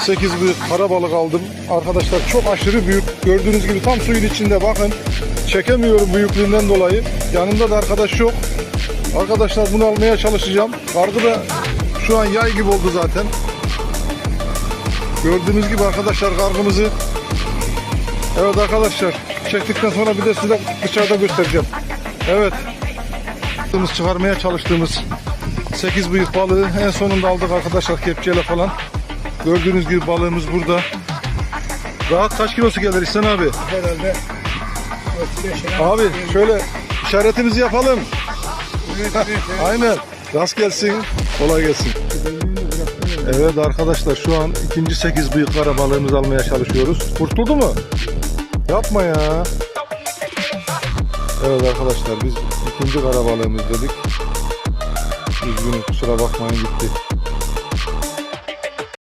8 büyük kara balık aldım. Arkadaşlar çok aşırı büyük. Gördüğünüz gibi tam suyun içinde bakın. Çekemiyorum büyüklüğünden dolayı. Yanımda da arkadaş yok. Arkadaşlar bunu almaya çalışacağım. Kargı da şu an yay gibi oldu zaten. Gördüğünüz gibi arkadaşlar kargımızı Evet arkadaşlar çektikten sonra bir de size dışarıda göstereceğim. Evet. Çıkarmaya çalıştığımız 8 büyük balığı en sonunda aldık arkadaşlar kepçeyle falan. Gördüğünüz gibi balığımız burada. Rahat kaç kilosu gelir İhsan abi? Herhalde. Abi şöyle işaretimizi yapalım. Aynen. Rast gelsin. Kolay gelsin. Evet arkadaşlar şu an ikinci 8 büyük kara balığımızı almaya çalışıyoruz. Kurtuldu mu? Yapma ya. Evet arkadaşlar biz ikinci kara balığımız dedik. Üzgünüm kusura bakmayın gitti.